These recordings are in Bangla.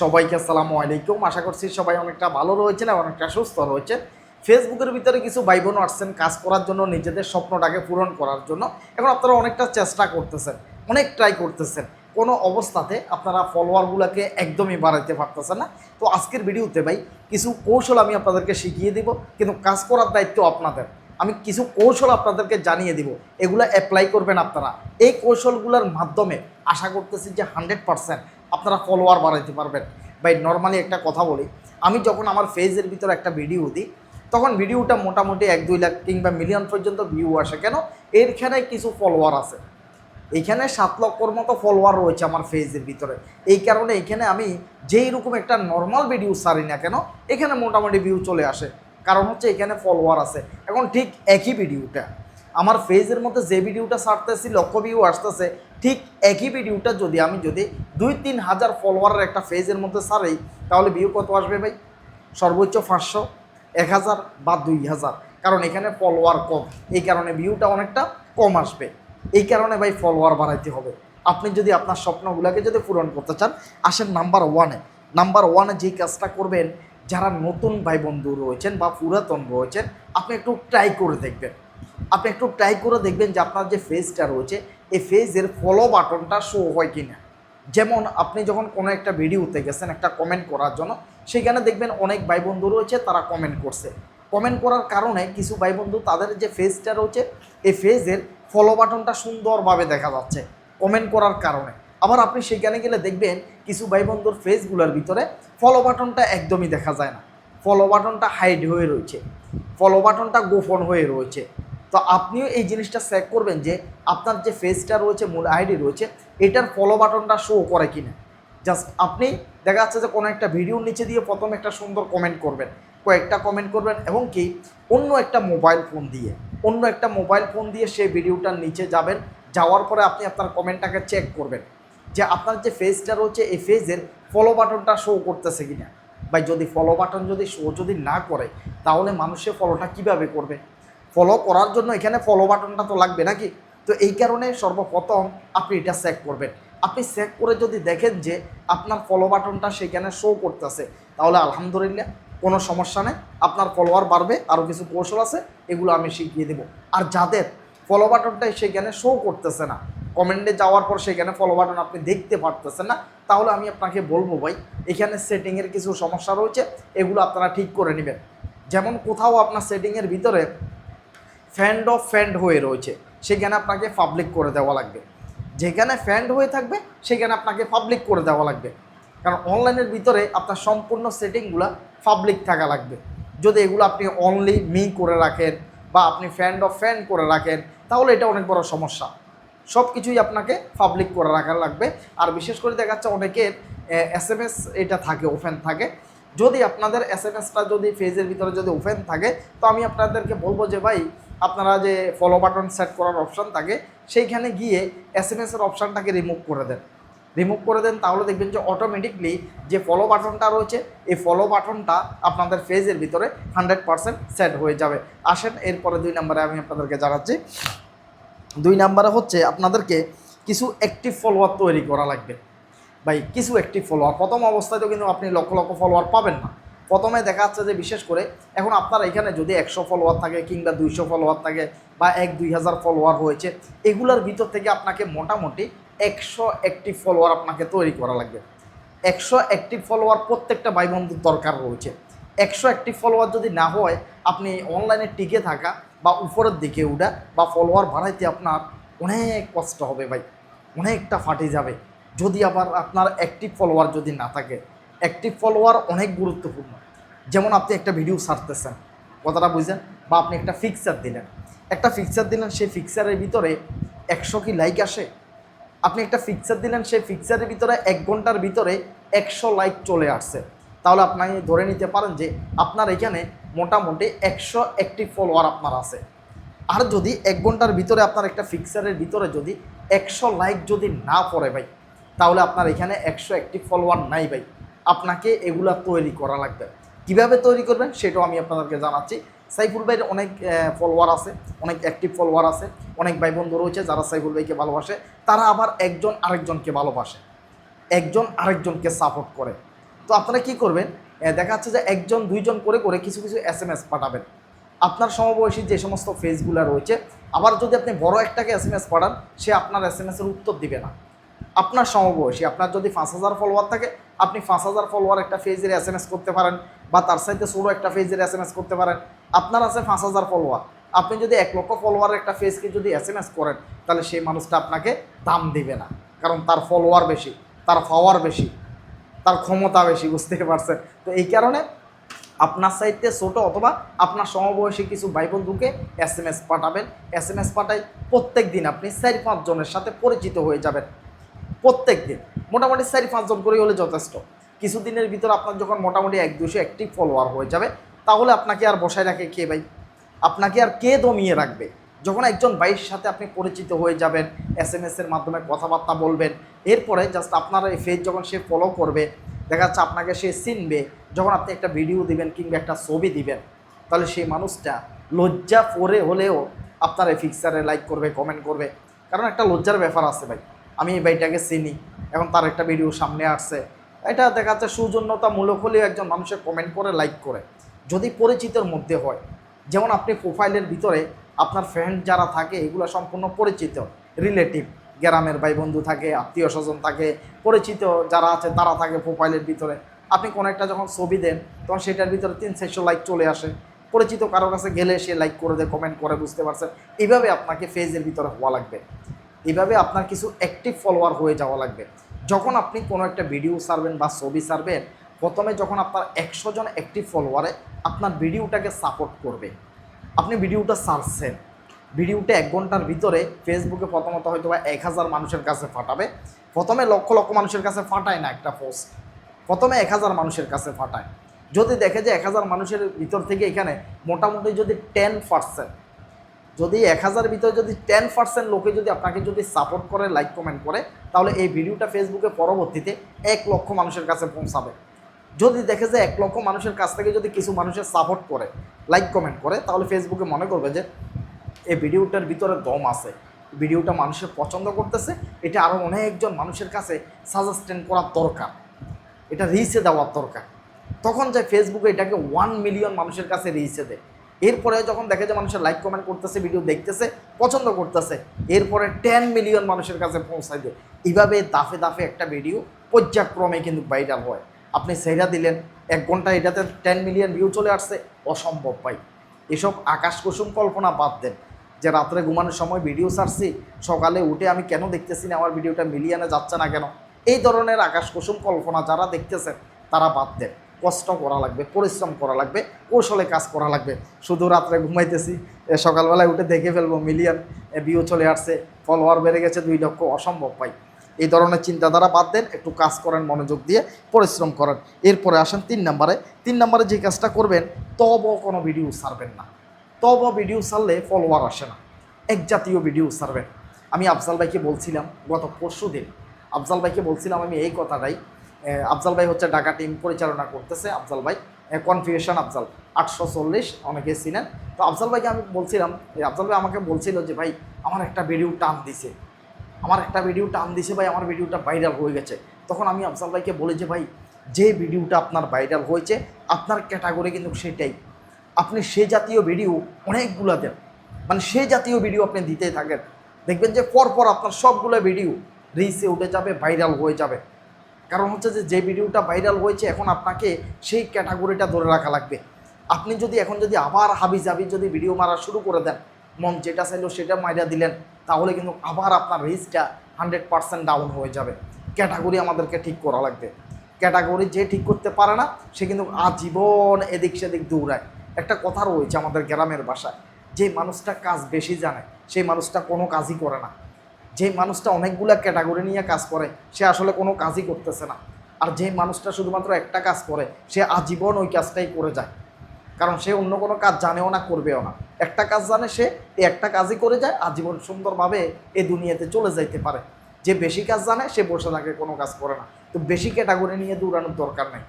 সবাইকে আসসালামু আলাইকুম। আশা করছি সবাই অনেকটা ভালো রয়েছেন এবং অনেকটা সুস্থ রয়েছেন। ফেসবুকের ভিতরে কিছু ভাই বোন আসছেন কাজ করার জন্য, নিজেদের স্বপ্নটাকে পূরণ করার জন্য। এখন আপনারা অনেকটা চেষ্টা করতেছেন, অনেক ট্রাই করতেছেন। কোনো অবস্থাতে আপনারা ফলোয়ারগুলোকে একদমই বাড়াইতে পারতেছেন না। তো আজকের ভিডিওতে ভাই, কিছু কৌশল আমি আপনাদেরকে শিখিয়ে দিব, কিন্তু কাজ করার দায়িত্ব আপনাদের। আমি কিছু কৌশল আপনাদেরকে জানিয়ে দিব, এগুলো অ্যাপ্লাই করবেন আপনারা। এই কৌশলগুলোর মাধ্যমে আশা করতেছি যে হান্ড্রেড পারসেন্ট আপনারা ফলোয়ার বাড়াইতে পারবেন। ভাই নর্মালি একটা কথা বলি, আমি যখন আমার ফেজের ভিতরে একটা ভিডিও দিই, তখন ভিডিওটা মোটামুটি এক, দুই লাখ কিংবা মিলিয়ন পর্যন্ত ভিউ আসে। কেন? এরখানে কিছু ফলোয়ার আছে। এইখানে সাত লক্ষর মতো ফলোয়ার রয়েছে আমার ফেজের ভিতরে। এই কারণে এখানে আমি যেই রকম একটা নর্মাল ভিডিও সারি না কেন, এখানে মোটামুটি ভিউ চলে আসে। কারণ হচ্ছে এখানে ফলোয়ার আছে। এখন ঠিক একই ভিডিওটা আমার ফেজের মধ্যে যে ভিডিওটা সারতেছি লক্ষ ভিউ আসতেছে ঠিক একই ভিডিওটা যদি আমি যদি দুই তিন হাজার ফলোয়ারের একটা ফেজের মধ্যে সারাই, তাহলে ভিউ কত আসবে ভাই? সর্বোচ্চ পাঁচশো, এক হাজার বা দুই হাজার। কারণ এখানে ফলোয়ার কম। এই কারণে ভিউটা অনেকটা কম আসবে। এই কারণে ভাই ফলোয়ার বাড়াইতে হবে। আপনি যদি আপনার স্বপ্নগুলোকে যদি পূরণ করতে চান, আসেন নাম্বার ওয়ানে নাম্বার ওয়ানে যেই কাজটা করবেন, যারা নতুন ভাই বন্ধু রয়েছেন বা পুরাতন রয়েছেন, আপনি একটু ট্রাই করে দেখবেন। আপনি একটু ট্রাই করে দেখবেন যে আপনার যে ফেজটা রয়েছে এই ফেজের ফলো বাটনটা শো হয় কি না যেমন আপনি যখন কোনো একটা ভিডিওতে গেছেন, একটা কমেন্ট করার জন্য, সেখানে দেখবেন অনেক ভাই বন্ধু রয়েছে, তারা কমেন্ট করছে। কমেন্ট করার কারণে কিছু ভাই বন্ধু তাদের যে ফেজটা রয়েছে, এই ফেজের ফলো বাটনটা সুন্দরভাবে দেখা যাচ্ছে কমেন্ট করার কারণে। আবার আপনি সেখানে গেলে দেখবেন কিছু ভাই বন্ধুর ফেসগুলোর ভিতরে ফলো বাটনটা একদমই দেখা যায় না। ফলো বাটনটা হাইড হয়ে রয়েছে। ফলো বাটনটা গোপন হয়ে রয়েছে। তো আপনিও এই জিনিসটা চেক করবেন যে আপনার যে ফেসটা রয়েছে, মূল আইডি রয়েছে, এটার ফলো বাটনটা শো করে কিনা। জাস্ট আপনি দেখা যাচ্ছে যে কোনো একটা ভিডিওর নিচে দিয়ে প্রথম একটা সুন্দর কমেন্ট করবেন। কয়েকটা কমেন্ট করবেন এবং কি, অন্য একটা মোবাইল ফোন দিয়ে, অন্য একটা মোবাইল ফোন দিয়ে সেই ভিডিওটার নিচে যাবেন, যাওয়ার পরে আপনি আপনার কমেন্টটাকে চেক করবেন যে আপনার যে ফেজটা রয়েছে, এই ফেজের ফলো বাটনটা শো করতেছে কিনা। বা যদি ফলো বাটন যদি শো যদি না করে, তাহলে মানুষের ফলোটা কীভাবে করবে? ফলো করার জন্য এখানে ফলো বাটনটা তো লাগবে নাকি? তো এই কারণে সর্বপ্রথম আপনি এটা চেক করবেন। আপনি চেক করে যদি দেখেন যে আপনার ফলো বাটনটা সেখানে শো করতেছে, তাহলে আলহামদুলিল্লাহ কোনো সমস্যা নেই। আপনার ফলোয়ার বাড়বে, আরও কিছু কৌশল আছে, এগুলো আমি শিখিয়ে দেবো। আর যাদের ফলো বাটনটাই সেখানে শো করতেছে না কমেন্টে যাওয়ার পর সেখানে ফলো বাটন আপনি দেখতে পারতেছেন না, তাহলে আমি আপনাকে বলব ভাই, এখানে সেটিংয়ের কিছু সমস্যা রয়েছে, এগুলো আপনারা ঠিক করে নেবেন। যেমন কোথাও আপনার সেটিংয়ের ভিতরে ফ্যান্ড অফ ফ্যান্ড হয়ে রয়েছে, সেখানে আপনাকে পাবলিক করে দেওয়া লাগবে। যেখানে ফ্যান্ড হয়ে থাকবে, সেখানে আপনাকে পাবলিক করে দেওয়া লাগবে। কারণ অনলাইনের ভিতরে আপনার সম্পূর্ণ সেটিংগুলো পাবলিক থাকা লাগবে। যদি এগুলো আপনি অনলি মি করে রাখেন বা আপনি ফ্যান্ড অফ ফ্যান করে রাখেন, তাহলে এটা অনেক বড় সমস্যা। সব কিছুই আপনাকে পাবলিক করে রাখা লাগবে। আর বিশেষ করে দেখা যাচ্ছে অনেকের এস এম এস এটা থাকে ওপেন থাকে। যদি আপনাদের এস এম এসটা যদি ফেজের ভিতরে যদি ওপেন থাকে, তো আমি আপনাদেরকে বলব যে ভাই আপনারা যে ফলো বাটন সেট করার অপশান থাকে, সেইখানে গিয়ে এস এম এসের অপশানটাকে রিমুভ করে দেন। রিমুভ করে দেন, তাহলে দেখবেন যে অটোমেটিকলি যে ফলো বাটনটা রয়েছে, এই ফলো বাটনটা আপনাদের ফেজের ভিতরে হান্ড্রেড পারসেন্ট সেট হয়ে যাবে। আসেন, এরপরে দুই নম্বরে আমি আপনাদেরকে জানাচ্ছি। দুই নাম্বারে হচ্ছে আপনাদেরকে কিছু অ্যাক্টিভ ফলোয়ার তৈরি করা লাগবে। ভাই, কিছু অ্যাক্টিভ ফলোয়ার প্রথম অবস্থায় তো কিন্তু আপনি লক্ষ লক্ষ ফলোয়ার পাবেন না। প্রথমে দেখা যাচ্ছে যে বিশেষ করে এখন আপনার এখানে যদি একশো ফলোয়ার থাকে কিংবা দুইশো ফলোয়ার থাকে বা এক দুই হাজার ফলোয়ার হয়েছে, এগুলোর ভিতর থেকে আপনাকে মোটামুটি একশো অ্যাক্টিভ ফলোয়ার আপনাকে তৈরি করা লাগবে। একশো অ্যাক্টিভ ফলোয়ার প্রত্যেকটা ভাই বন্ধুর দরকার রয়েছে। একশো অ্যাক্টিভ ফলোয়ার যদি না হয়, আপনি অনলাইনে টিকে থাকা বা উপরের দিকে উঠা বা ফলোয়ার বাড়াইতে আপনার অনেক কষ্ট হবে ভাই, অনেকটা ফাটে যাবে। যদি আবার আপনার অ্যাক্টিভ ফলোয়ার যদি না থাকে অ্যাক্টিভ ফলোয়ার অনেক গুরুত্বপূর্ণ। যেমন আপনি একটা ভিডিও সারতেছেন কথাটা বুঝলেন? বা আপনি একটা ফিক্সার দিলেন। একটা ফিক্সার দিলেন, সেই ফিক্সারের ভিতরে একশো কি লাইক আসে? আপনি একটা ফিক্সার দিলেন, সেই ফিক্সারের ভিতরে এক ঘণ্টার ভিতরে একশো লাইক চলে আসছে। তাহলে আপনি ধরে নিতে পারেন যে আপনার এখানে মোটামুটি একশো অ্যাক্টিভ ফলোয়ার আপনার আছে। আর যদি এক ঘণ্টার ভিতরে আপনার একটা ফিক্সারের ভিতরে যদি একশো লাইক যদি না পড়ে ভাই, তাহলে আপনার এখানে একশো অ্যাক্টিভ ফলোয়ার নাই ভাই। আপনাকে এগুলা তৈরি করা লাগবে। কীভাবে তৈরি করবেন সেটাও আমি আপনাদেরকে জানাচ্ছি। সাইফুল ভাইয়ের অনেক ফলোয়ার আছে, অনেক অ্যাক্টিভ ফলোয়ার আছে, অনেক ভাই বন্ধু রয়েছে যারা সাইফুল ভাইকে ভালোবাসে। তারা আবার একজন আরেকজনকে ভালোবাসে, একজন আরেকজনকে সাপোর্ট করে। তো আপনারা কি করবেন? দেখা যাচ্ছে যে একজন, দুইজন করে করে কিছু কিছু এস এম এস পাঠাবেন। আপনার সমবয়সী যে সমস্ত ফেসগুলো রয়েছে, আবার যদি আপনি বড় একটাকে এস এম এস পাঠান, সে আপনার এস এম এসের উত্তর দিবে না। আপনার সমবয়সী, আপনার যদি পাঁচ হাজার ফলোয়ার থাকে আপনি পাঁচ হাজার ফলোয়ার একটা ফেজের এস এম এস করতে পারেন বা তার সাথে ছোটো একটা ফেজের এস এম এস করতে পারেন। আপনার আছে পাঁচ হাজার ফলোয়ার আপনি যদি এক লক্ষ ফলোয়ারের একটা ফেজকে যদি এস এম এস করেন, তাহলে সেই মানুষটা আপনাকে দাম দিবে না। কারণ তার ফলোয়ার বেশি, তার পাওয়ার বেশি, তার ক্ষমতা বেশি বুঝতে পারছেন? তো এই কারণে আপনার সাইডে ছোটো অথবা আপনার সমবয়সী কিছু ভাই বন্ধুকে এস এম এস পাঠাবেন। এস এম এস পাঠাই প্রত্যেক দিন আপনি চারি পাঁচজনের সাথে পরিচিত হয়ে যাবেন। প্রত্যেক দিন মোটামুটি চারি পাঁচজন করেই হলে যথেষ্ট। কিছুদিনের ভিতর আপনার যখন মোটামুটি এক দুশো অ্যাক্টিভ ফলোয়ার হয়ে যাবে, তাহলে আপনাকে আর বসায় রাখে কে ভাই? আপনাকে আর কে দমিয়ে রাখবে? যখন একজন ভাইয়ের সাথে আপনি পরিচিত হয়ে যাবেন এস এম এসের মাধ্যমে কথাবার্তা বলবেন, এরপরে জাস্ট আপনার এই ফেজ যখন সে ফলো করবে, দেখা যাচ্ছে আপনাকে সে চিনবে, যখন আপনি একটা ভিডিও দিবেন কিংবা একটা ছবি দিবেন, তাহলে সেই মানুষটা লজ্জা পরে হলেও আপনার এই ফিক্সারে লাইক করবে কমেন্ট করবে। কারণ একটা লজ্জার ব্যাপার আছে ভাই। আমি এই ভাইটাকে চিনি এখন তার একটা ভিডিও সামনে আসছে। এটা দেখা যাচ্ছে সৌজন্যতামূলক হলেও একজন মানুষের কমেন্ট করে লাইক করে। যদি পরিচিতর মধ্যে হয়, যেমন আপনি প্রোফাইলের ভিতরে আপনার ফ্রেন্ড যারা থাকে, এগুলো সম্পূর্ণ পরিচিত রিলেটিভ গ্রামের ভাই বন্ধু থাকে আত্মীয় স্বজন থাকে, পরিচিত যারা আছে, তারা থাকে প্রোফাইলের ভিতরে। আপনি কোনো একটা যখন ছবি দেন, তখন সেটার ভিতরে তিন চারশো লাইক চলে আসে। পরিচিত কারোর কাছে গেলে সে লাইক করে দেয় কমেন্ট করে, বুঝতে পারছেন? এইভাবে আপনাকে ফেজের ভিতরে হওয়া লাগবে। এইভাবে আপনার কিছু অ্যাক্টিভ ফলোয়ার হয়ে যাওয়া লাগবে। যখন আপনি কোনো একটা ভিডিও সারবেন বা ছবি সারবেন, প্রথমে যখন আপনার একশো জন অ্যাক্টিভ ফলোয়ারে আপনার ভিডিওটাকে সাপোর্ট করবে। আপনি ভিডিওটা সারছেন। ভিডিওটা এক ঘণ্টার ভিতরে ফেসবুকে প্রথমত হয়তো বা এক হাজার মানুষের কাছে ফাটাবে। প্রথমে লক্ষ লক্ষ মানুষের কাছে ফাটায় না একটা পোস্ট প্রথমে এক হাজার মানুষের কাছে ফাটায়। যদি দেখে যে এক হাজার মানুষের ভিতর থেকে এখানে মোটামুটি যদি টেন পার্সেন্ট যদি এক হাজার ভিতরে যদি টেন পার্সেন্ট লোকে যদি আপনাকে যদি সাপোর্ট করে লাইক কমেন্ট করে, তাহলে এই ভিডিওটা ফেসবুকে পরবর্তীতে এক লক্ষ মানুষের কাছে পৌঁছাবে। যদি দেখে যে এক লক্ষ মানুষের কাছ থেকে যদি কিছু মানুষের সাপোর্ট করে লাইক কমেন্ট করে, তাহলে ফেসবুকে মনে করবে যে এই ভিডিওটার ভিতরে দম আছে। ভিডিওটা মানুষের পছন্দ করতেছে, এটা আরও অনেকজন মানুষের কাছে সাজেস্টেন্ট করার দরকার। এটা রিচে দেওয়ার দরকার। তখন যে ফেসবুকে এটাকে ওয়ান মিলিয়ন মানুষের কাছে রিচে দেয়। এরপরে যখন দেখে যে মানুষের লাইক কমেন্ট করতেছে ভিডিও দেখতেছে, পছন্দ করতেছে, এরপরে টেন মিলিয়ন মানুষের কাছে পৌঁছায় দেয়। এইভাবে দাফে দাফে একটা ভিডিও পর্যায়ক্রমে কিন্তু ভাইরাল হয়। আপনি সেইটা দিলেন, এক ঘণ্টা এটাতে টেন মিলিয়ন ভিউ চলে আসছে, অসম্ভব ভাই। এসব আকাশ কুসুম কল্পনা বাদ দেন। যে রাত্রে ঘুমানোর সময় ভিডিও ছাড়ছি, সকালে উঠে আমি কেন দেখতেছি না, আমার ভিডিওটা মিলিয়নে যাচ্ছে না কেন? এই ধরনের আকাশ কুসুম কল্পনা যারা দেখতেছেন, তারা বাদ দেন। কষ্ট করা লাগবে, পরিশ্রম করা লাগবে, কৌশলে কাজ করা লাগবে। শুধু রাত্রে ঘুমাইতেছি সকালবেলায় উঠে দেখে ফেলব মিলিয়ন ভিউ চলে আসছে ফলোয়ার বেড়ে গেছে দুই লক্ষ, অসম্ভব পাই এই ধরনের চিন্তাধারা বাদ দেন, একটু কাজ করেন, মনোযোগ দিয়ে পরিশ্রম করেন। এরপরে আসেন তিন নম্বরে। তিন নম্বরে যে কাজটা করবেন তব কোনো ভিডিও ছাড়বেন না। তব ভিডিও ছাড়লে ফলোয়ার আসে না। এক জাতীয় ভিডিও ছাড়বেন। আমি আফজাল ভাইকে বলছিলাম গত পরশু দিন আফজাল ভাইকে বলছিলাম আমি এই কথাটাই আফজাল ভাই হচ্ছে ঢাকা টিম পরিচালনা করতেছে। আফজাল ভাই কনফিউশন আফজাল। আটশো চল্লিশ অনেকে ছিলেন তো আফজাল ভাইকে আমি বলছিলাম আফজাল ভাই আমাকে বলছিল যে, ভাই, আমার একটা ভিডিও টান দিছে। আমার একটা ভিডিও টান দিছে ভাই, আমার ভিডিওটা ভাইরাল হয়ে গেছে। তখন আমি আফজাল ভাইকে বলি যে, ভাই, যে ভিডিওটা আপনার ভাইরাল হয়েছে, আপনার ক্যাটাগরি কিন্তু সেটাই। আপনি সে জাতীয় ভিডিও অনেকগুলো দেন। মানে সে জাতীয় ভিডিও আপনি দিতেই থাকেন। দেখবেন যে পরপর আপনার সবগুলো ভিডিও রিসে উঠে যাবে ভাইরাল হয়ে যাবে। কারণ হচ্ছে যে যে ভিডিওটা ভাইরাল হয়েছে, এখন আপনাকে সেই ক্যাটাগরিটা ধরে রাখা লাগবে। আপনি যদি, এখন যদি আবার হাবি জাবি যদি ভিডিও মারা শুরু করে দেন, মন যেটা চাইলো সেটা মাইরা দিলেন, তাহলে কিন্তু আবার আপনার রিচটা হান্ড্রেড পার্সেন্ট ডাউন হয়ে যাবে। ক্যাটাগরি আমাদেরকে ঠিক করা লাগবে। ক্যাটাগরি যে ঠিক করতে পারে না, সে কিন্তু আজীবন এদিক সেদিক দৌড়ায়। একটা কথা রয়েছে আমাদের গ্রামের বাসায় যে মানুষটা কাজ বেশি জানে, সেই মানুষটা কোনো কাজই করে না। যে মানুষটা অনেকগুলা ক্যাটাগরি নিয়ে কাজ করে, সে আসলে কোনো কাজই করতেছে না। আর যে মানুষটা শুধুমাত্র একটা কাজ করে, সে আজীবন ওই কাজটাই করে যায়। কারণ সে অন্য কোনো কাজ জানেও না, করবেও না। একটা কাজ জানে সে এই একটা কাজই করে যায়, আজীবন সুন্দরভাবে এ দুনিয়াতে চলে যাইতে পারে। যে বেশি কাজ জানে, সে বসে থাকে, কোনো কাজ করে না। তো বেশি ক্যাটাগরি নিয়ে দৌড়ানোর দরকার নেই।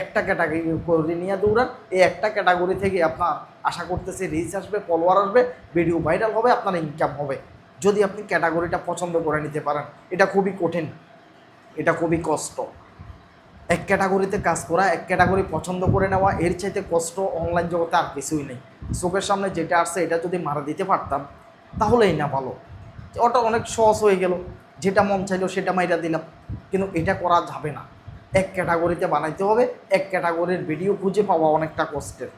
একটা ক্যাটাগরি নিয়ে দৌড়ান এই একটা ক্যাটাগরি থেকে আপনার আশা করতেছে রিচ আসবে ফলোয়ার আসবে ভিডিও ভাইরাল হবে, আপনার ইনকাম হবে। যদি আপনি ক্যাটাগরিটা পছন্দ করে নিতে পারেন, এটা খুবই কঠিন, এটা খুবই কষ্ট। এক ক্যাটাগরিতে কাজ করা, এক ক্যাটাগরি পছন্দ করে নেওয়া, এর চাইতে কষ্ট অনলাইন জগতে আর কিছুই নেই। চোখের সামনে যেটা আসছে, এটা যদি মারা দিতে পারতাম, তাহলেই না ভালো। ওটা অনেক সহজ হয়ে গেল, যেটা মন চাইলো সেটা মাইরা দিলাম, কিন্তু এটা করা যাবে না। এক ক্যাটাগরিতে বানাইতে হবে, এক ক্যাটাগরির ভিডিও খুঁজে পাওয়া অনেকটা কষ্টের।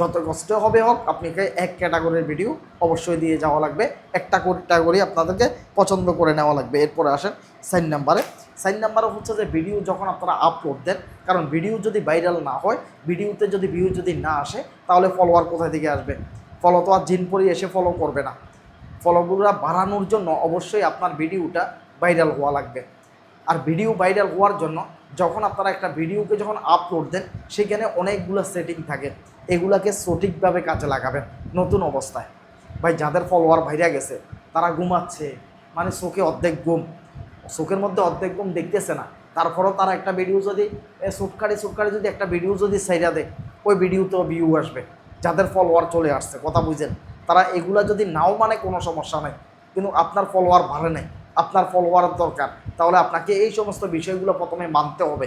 যত কষ্ট হবে হোক, আপনাকে এক ক্যাটাগরির ভিডিও অবশ্যই দিয়ে যাওয়া লাগবে। একটা ক্যাটাগরি আপনাদেরকে পছন্দ করে নেওয়া লাগবে। এরপরে আসেন সাইন নাম্বারে সাইন নাম্বারে হচ্ছে যে ভিডিও যখন আপনারা আপলোড দেন, কারণ ভিডিও যদি ভাইরাল না হয় ভিডিওতে যদি ভিউ যদি না আসে, তাহলে ফলোয়ার কোথায় থেকে আসবে? ফলো তো আর জিন পরি এসে ফলো করবে না। ফলোগুলা বাড়ানোর জন্য অবশ্যই আপনার ভিডিওটা ভাইরাল হওয়া লাগবে। আর ভিডিও ভাইরাল হওয়ার জন্য যখন আপনারা একটা ভিডিওকে যখন আপলোড দেন, সেখানে অনেকগুলো সেটিং থাকে। এগুলাকে সঠিকভাবে কাজে লাগাবেন নতুন অবস্থায়। ভাই, যাদের ফলোয়ার ভাইরা গেছে, তারা ঘুমাচ্ছে মানে চোখে অর্ধেক ঘুম। চোখের মধ্যে অর্ধেক ঘুম দেখতেছে না। তারপরেও তারা একটা ভিডিও যদি সুটকারি সুটকারি যদি একটা ভিডিও যদি সাইডা দেয়, ওই ভিডিওতেও ভিউ আসবে। যাদের ফলোয়ার চলে আসছে, কথা বুঝেন। তারা এগুলা যদি নাও মানে কোনো সমস্যা নেই। কিন্তু আপনার ফলোয়ার ভালো নেই, আপনার ফলোয়ার দরকার। তাহলে আপনাকে এই সমস্ত বিষয়গুলো প্রথমে মানতে হবে।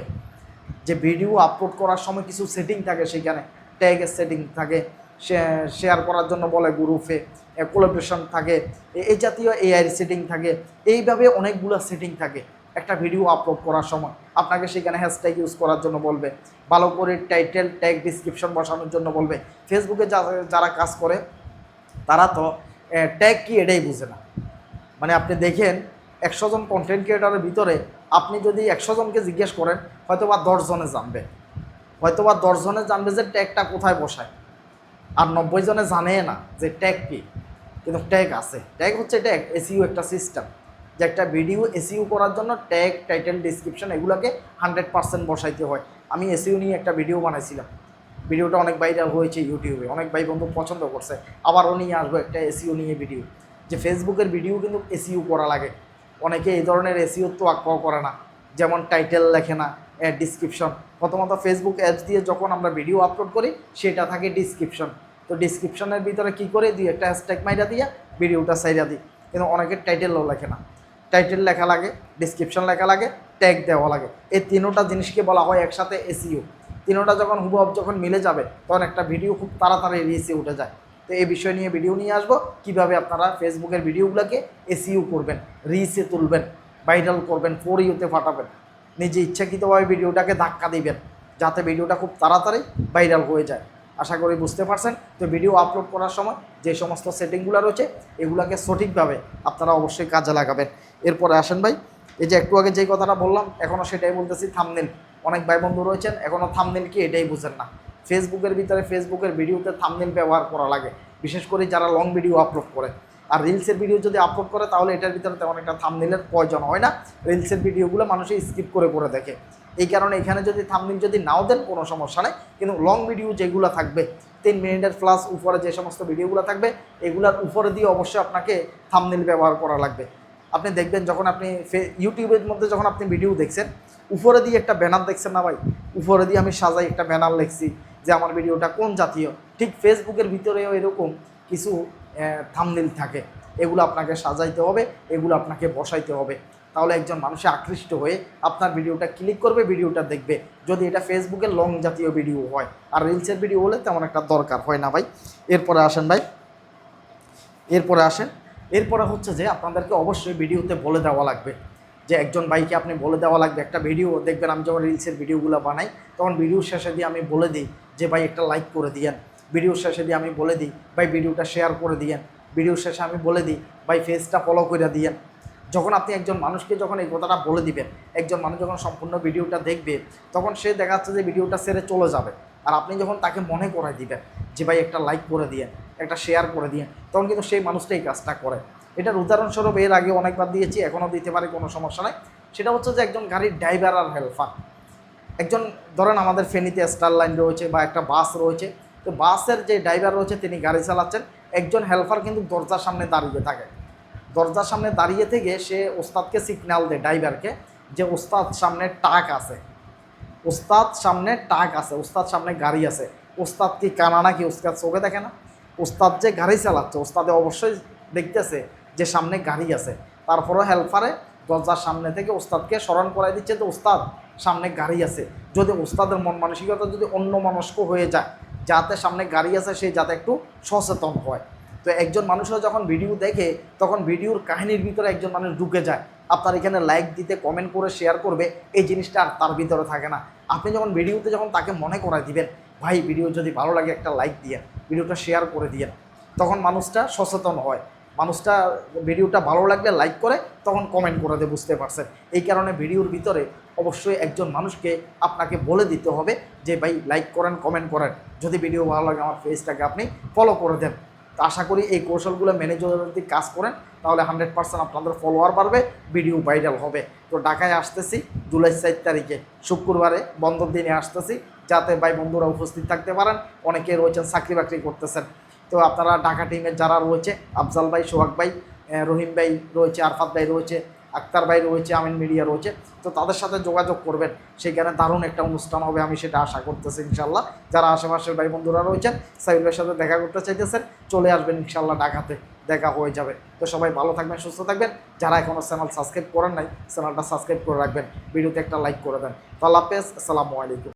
যে ভিডিও আপলোড করার সময় কিছু সেটিং থাকে সেখানে। ট্যাগের সেটিং থাকে শেয়ার করার জন্য বলে গ্রুপে কোলাবরেশন থাকে এই জাতীয় এআই সেটিং থাকে, এইভাবে অনেকগুলো সেটিং থাকে একটা ভিডিও আপলোড করার সময়। আপনাকে সেখানে হ্যাশট্যাগ ইউজ করার জন্য বলবে, ভালো করে টাইটেল ট্যাগ ডিসক্রিপশন বসানোর জন্য বলবে। ফেসবুকে যারা কাজ করে, তারা তো ট্যাগ কি এটাই বুঝে না। মানে আপনি দেখেন, একশো জন কন্টেন্ট ক্রিয়েটারের ভিতরে আপনি যদি একশো জনকে জিজ্ঞেস করেন হয়তো বা দশজনে জানবে। হয়তো বা দশজনে জানবে যে ট্যাগটা কোথায় বসায়। আর নব্বই জনে জানে না যে ট্যাগ কি। কিন্তু ট্যাগ আছে। ট্যাগ হচ্ছে ট্যাগ এসিউ একটা সিস্টেম যে একটা ভিডিও এসিউ করার জন্য ট্যাগ টাইটেল ডিসক্রিপশন এগুলোকে হান্ড্রেড পার্সেন্ট বসাইতে হয়। আমি এসিউ নিয়ে একটা ভিডিও বানাইছিলাম। ভিডিওটা অনেক ভাইরাল হয়েছে ইউটিউবে। অনেক ভাই বন্ধু পছন্দ করছে। আবারও নিয়ে আসব একটা এসিও নিয়ে ভিডিও। যে ফেসবুকের ভিডিও কিন্তু এসিও করা লাগে। অনেকে এই ধরনের এসিও তো আক্ষ করে না। যেমন টাইটেল লেখে না ডিসক্রিপশন প্রথমত ফেসবুক অ্যাপস দিয়ে যখন আমরা ভিডিও আপলোড করি, সেটা থাকে ডিসক্রিপশন তো ডিসক্রিপশনের ভিতরে কি করে? দিই একটা হ্যাশট্যাগ মাইরা দিয়া ভিডিওটা সাইরা দিই। কিন্তু অনেকের টাইটেলও লেখে না। টাইটেল লেখা লাগে ডিসক্রিপশন লেখা লাগে ট্যাগ দেওয়া লাগে। এই তিনোটা জিনিসকে বলা হয় একসাথে এসিও তিনোটা যখন হুবহব যখন মিলে যাবে, তখন একটা ভিডিও খুব তাড়াতাড়ি রিসে উঠে যায়। তো এই বিষয় নিয়ে ভিডিও নিয়ে আসব। কীভাবে আপনারা ফেসবুকের ভিডিওগুলোকে এসিও করবেন রিসে তুলবেন। ভাইরাল করবেন ফোর ইউতে ফাটাবেন নিজে ইচ্ছাকৃতভাবে ভিডিওটাকে ধাক্কা দিবেন, যাতে ভিডিওটা খুব তাড়াতাড়ি ভাইরাল হয়ে যায়। আশা করি বুঝতে পারছেন? তো ভিডিও আপলোড করার সময় যে সমস্ত সেটিংগুলো রয়েছে, এগুলাকে সঠিকভাবে আপনারা অবশ্যই কাজে লাগাবেন। এরপরে আসেন ভাই, এই যে একটু আগে যেই কথাটা বললাম এখনও সেটাই বলতেছি থামনেল অনেক ভাই বন্ধু রয়েছেন এখনও থামনেল কি এটাই বুঝেন না। ফেসবুকের ভিতরে ফেসবুকের ভিডিওতে থামনেল ব্যবহার করা লাগে। বিশেষ করে যারা লং ভিডিও আপলোড করে। আর রিলসের ভিডিও যদি আপলোড করে, তাহলে এটার ভিতরে তেমন একটা থামনেলের প্রয়োজন হয় না। রিলসের ভিডিওগুলো মানুষে স্কিপ করে করে দেখে। এই কারণে এখানে যদি থামনেল যদি নাও দেন, কোনো সমস্যা নেই। কিন্তু লং ভিডিও যেগুলো থাকবে, তিন মিনিটের প্লাস উপরে যে সমস্ত ভিডিওগুলো থাকবে, এগুলার উপরে দিয়ে অবশ্যই আপনাকে থামনেল ব্যবহার করা লাগবে। আপনি দেখবেন যখন আপনি ইউটিউবের মধ্যে যখন আপনি ভিডিও দেখছেন, উপরে দিয়ে একটা ব্যানার দেখছেন না ভাই? উপরে দিয়ে আমি সাজাই একটা ব্যানার লিখছি যে, আমার ভিডিওটা কোন জাতীয়? ঠিক ফেসবুকের ভিতরেও এরকম কিছু থামনেল থাকে। এগুলো আপনাকে সাজাইতে হবে, এগুলো আপনাকে বসাইতে হবে। তাহলে একজন মানুষে আকৃষ্ট হয়ে আপনার ভিডিওটা ক্লিক করবে, ভিডিওটা দেখবে। যদি এটা ফেসবুকের লং জাতীয় ভিডিও হয়, আর রিলসের ভিডিও হলে তেমন একটা দরকার হয় না ভাই। এরপরে আসেন ভাই। এরপরে আসেন। এরপরে হচ্ছে যে আপনাদেরকে অবশ্যই ভিডিওতে বলে দেওয়া লাগবে। যে একজন ভাইকে আপনি বলে দেওয়া লাগবে, একটা ভিডিও দেখবেন আমি যখন রিলসের ভিডিওগুলো বানাই, তখন ভিডিও শেষে দিয়ে আমি বলে দিই যে, ভাই, একটা লাইক করে দিয়েন। ভিডিও শেষে দিয়ে আমি বলে দিই, ভাই, ভিডিওটা শেয়ার করে দিয়েন। ভিডিও শেষে আমি বলে দিই, ভাই ফেসটা ফলো করে দিয়েন। যখন আপনি একজন মানুষকে যখন এই কথাটা বলে দিবেন, একজন মানুষ যখন সম্পূর্ণ ভিডিওটা দেখবে, তখন সে দেখাচ্ছে যে ভিডিওটা সেরে চলে যাবে। আর আপনি যখন তাকে মনে করাই দিবেন যে, ভাই, একটা লাইক করে দিয়েন, একটা শেয়ার করে দিয়েন, তখন কিন্তু সেই মানুষটা এই কাজটা করে। এটার উদাহরণস্বরূপ এর আগে অনেকবার দিয়েছি, এখনও দিতে পারে, কোনো সমস্যা নাই। সেটা হচ্ছে যে একজন গাড়ির ড্রাইভার আর হেল্পার একজন, ধরেন আমাদের ফেনীতে স্টার লাইন রয়েছে বা একটা বাস রয়েছে তো বাসের যে ড্রাইভার রয়েছে, তিনি গাড়ি চালাচ্ছেন। একজন হেল্পার কিন্তু দরজার সামনে দাঁড়িয়ে থাকে। দরজার সামনে দাঁড়িয়ে থেকে সে ওস্তাদকে সিগন্যাল দেয় ড্রাইভারকে যে ওস্তাদ সামনে টাক আছে। ওস্তাদ সামনে টাক আছে, ওস্তাদ সামনে গাড়ি আছে। ওস্তাদ কি কানা নাকি? ওস্তাদ চোখে দেখে না। ওস্তাদ যে গাড়ি চালাচ্ছে, ওস্তাদে অবশ্যই দেখতেছে যে সামনে গাড়ি আছে। তারপরও হেল্পারে দরজার সামনে থেকে ওস্তাদকে স্মরণ করাই দিচ্ছে যে, ওস্তাদ, সামনে গাড়ি আছে। যদি ওস্তাদের মন মানসিকতা যদি অন্য মনস্ক হয়ে যায় যাতে সামনে গাড়ি আছে, সে যাতে একটু সচেতন হয়। তো একজন মানুষরা যখন ভিডিও দেখে, তখন ভিডিওর কাহিনীর ভিতরে একজন মানুষ ঢুকে যায়। আপনার এখানে লাইক দিতে কমেন্ট করে শেয়ার করবে, এই জিনিসটা আর তার ভিতরে থাকে না। আপনি যখন ভিডিওতে যখন তাকে মনে করায় দিবেন, ভাই ভিডিও যদি ভালো লাগে একটা লাইক দিয়ে ভিডিওটা শেয়ার করে দিয়ে, তখন মানুষটা সচেতন হয়। মানুষটা ভিডিওটা ভালো লাগলে লাইক করে, তখন কমেন্ট করে দেয় বুঝতে পারছেন এই কারণে ভিডিওর ভিতরে অবশ্যই একজন মানুষকে আপনাকে বলে দিতে হবে যে, ভাই লাইক করেন কমেন্ট করেন। যদি ভিডিও ভালো লাগে আমার ফেসটাকে আপনি ফলো করে দেন। তো আশা করি এই কৌশলগুলো মেনে যদি কাজ করেন, তাহলে হান্ড্রেড পার্সেন্ট আপনাদের ফলোয়ার বাড়বে ভিডিও ভাইরাল হবে। তো ঢাকায় আসতেছি জুলাই চার তারিখে। শুক্রবারে বন্ধর দিনে আসতেছি, যাতে ভাই বন্ধুরা উপস্থিত থাকতে পারেন। অনেকে রয়েছেন, চাকরি বাকরি করতেছেন। তো আপনারা ঢাকা টিমের যারা রয়েছে, আফজাল ভাই, সোহাগ ভাই রহিম ভাই রয়েছে, আরফাত ভাই রয়েছে আক্তার ভাই রয়েছে, আমিন মিডিয়া রয়েছে, তো তাদের সাথে যোগাযোগ করবেন। সেইখানে দারুণ একটা অনুষ্ঠান হবে, আমি সেটা আশা করতেছি ইনশাল্লাহ যারা আশেপাশের ভাই বন্ধুরা রয়েছেন সাইফ ভাইয়ের সাথে দেখা করতে চাইতেছেন, চলে আসবেন ইনশাল্লাহ ঢাকাতে, দেখা হয়ে যাবে। তো সবাই ভালো থাকবেন, সুস্থ থাকবেন। যারা এখনও চ্যানেল সাবস্ক্রাইব করেন নাই, চ্যানেলটা সাবস্ক্রাইব করে রাখবেন, ভিডিওতে একটা লাইক করে দেন। তো আল্লাহ হাফেজ, আসসালামু আলাইকুম।